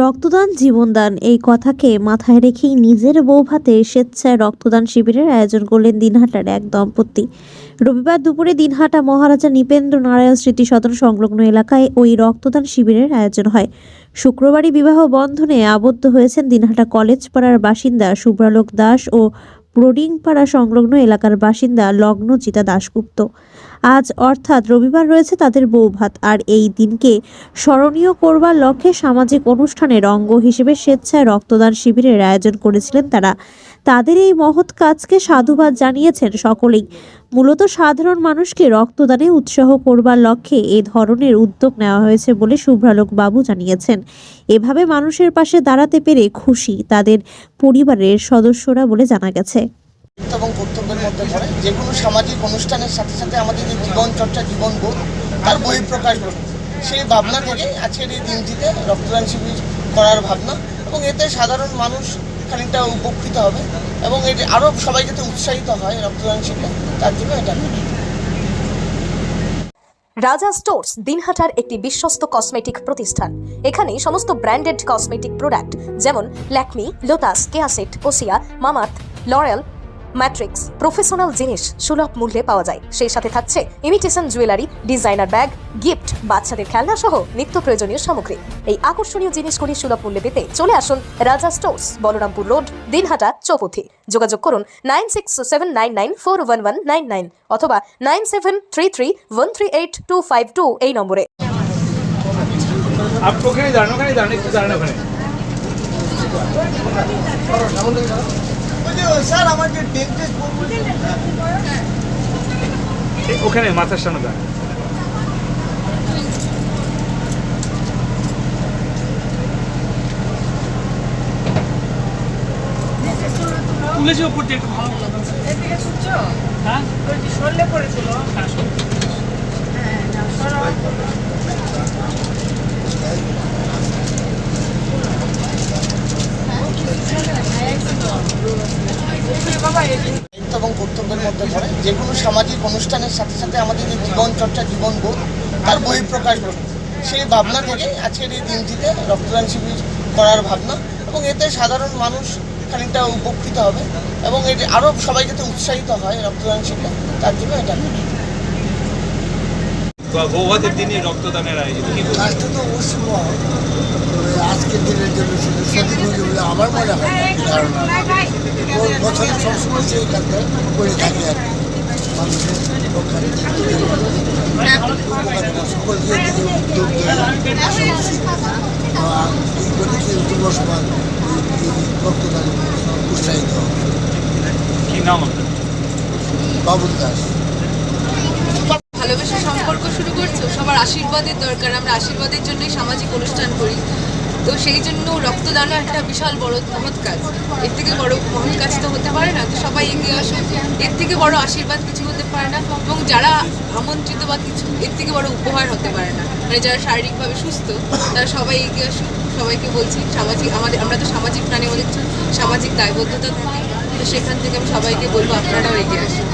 রক্তদান, জীবনদান এই কথাকে মাথায় রেখেই নিজের বৌভাতে স্বেচ্ছায় রক্তদান শিবিরের আয়োজন করলেন দিনহাটার এক দম্পতি। রবিবার দুপুরে দিনহাটা মহারাজা নিপেন্দ্র নারায়ণ স্মৃতি সদন সংলগ্ন এলাকায় ওই রক্তদান শিবিরের আয়োজন হয়। শুক্রবারই বিবাহ বন্ধনে আবদ্ধ হয়েছেন দিনহাটা কলেজ পাড়ার বাসিন্দা শুভ্রালোক দাস ও ব্রোডিংপাড়া সংলগ্ন এলাকার বাসিন্দা লগ্নজিতা দাশগুপ্ত। আজ অর্থাৎ রবিবার রয়েছে তাদের বৌভাত আর এই দিনকে স্মরণীয় করবার লক্ষ্যে সামাজিক অনুষ্ঠানের অঙ্গ হিসেবে স্বেচ্ছায় রক্তদান শিবিরের আয়োজন করেছিলেন তারা। তাদের এই মহৎ কাজকে সাধুবাদ জানিয়েছেন সকলেই। মূলত সাধারণ মানুষকে রক্তদানে উৎসাহ করবার লক্ষ্যে এ ধরনের উদ্যোগ নেওয়া হয়েছে বলে শুভ্রালোক বাবু জানিয়েছেন। এভাবে মানুষের পাশে দাঁড়াতে পেরে খুশি তাদের পরিবারের সদস্যরা বলে জানা গেছে। এবং কর্তব্যের মধ্যে পড়ে। যে কোনো সামাজিক অনুষ্ঠানের সাথে সাথে আমাদের যে জীবন চর্চা জীবনবোধ তার বহিঃপ্রকাশ ঘটে। সেই ভাবনা থেকে আজকের এই দিনটিতে রক্তদান শিবির করার ভাবনা এবং এতে সাধারণ মানুষ খানিকটা উপকৃত হবে এবং এটি আরও সবাই যাতে উৎসাহিত হয় রক্তদান শিবিরে, তার জন্য এটা রাজা স্টোর্স দিনহাটার একটি বিশ্বস্ত কসমেটিক প্রতিষ্ঠান। এখানে সমস্ত ব্র্যান্ডেড কসমেটিক প্রোডাক্ট, যেমন ল্যাকমি, লোটাস কেয়াসেট ওসিয়া মামাত লরেল ম্যাট্রিক্স, প্রফেশনাল জিনিস সুলভ মূল্যে পাওয়া যায়। সেই সাথে থাকছে imitation jewellery designer bag gift বাচ্চাদের খেলনা সহ নিত্য প্রয়োজনীয় সামগ্রী। এই আকর্ষণীয় জিনিসগুলি সুলভ মূল্যে পেতে চলে আসুন রাজা স্টোর্স, বলরামপুর রোড, দিনহাটা, চৌপথি। যোগাযোগ করুন nine six seven nine nine four one one nine nine অথবা nine seven three three one three eight two five two এই নম্বরে। আপনি ওখানে দাঁড়ান ওখানে দাঁড়ান একটু দাঁড়ান ওখানে। স্যার আমার যে ডেন্টিস্ট এই ওখানে মাথার সামনে দাঁড়ান। তুলেছি ওপর দিয়ে একটু ভালো এদিকে শুনছো? হ্যাঁ? ওই যে সরলে পড়েছিল। হ্যাঁ হ্যাঁ না সরো বাবা এদিকে দায়িত্ব এবং কর্তব্যের মধ্যে পড়ে। যে কোনো সামাজিক অনুষ্ঠানের সাথে সাথে আমাদের যে জীবন চর্চা জীবনবোধ তার বহিঃপ্রকাশ ঘটে। সেই ভাবনা থেকে আজকের এই দিনটিতে রক্তদান শিবির করার ভাবনা এবং এতে সাধারণ মানুষ খানিকটা উপকৃত হবে এবং এটি আরও সবাই যাতে উৎসাহিত হয় রক্তদান শিবিরে তার জন্য এটা। বা দিনে রক্তদানের আয়োজন। কি তো অবশ্যই মহৎ। তবে আজকের দিনের জন্য শুধু সঠিক আমার মনে হয় সবসময় সেই কাজটা করে আর সম্পর্ক শুরু করছ, সবার আশীর্বাদের দরকার, আমরা আশীর্বাদের জন্যই সামাজিক অনুষ্ঠান করি। তো সেই জন্য রক্তদানও একটা বিশাল বড় মহৎ কাজ। এর থেকে বড় মহৎ কাজ তো হতে পারে না, তো সবাই এগিয়ে আসুন এর থেকে বড় আশীর্বাদ কিছু হতে পারে না এবং যারা আমন্ত্রিত বা কিছু, এর থেকে বড় উপহার হতে পারে না। মানে যারা শারীরিকভাবে সুস্থ, তারা সবাই এগিয়ে আসুন সবাইকে বলছি, সামাজিক, আমাদের, আমরা তো সামাজিক প্রাণী আমাদের সামাজিক দায়বদ্ধতা থাকে। তো সেখান থেকে আমি সবাইকে বলব আপনারাও এগিয়ে আসুন।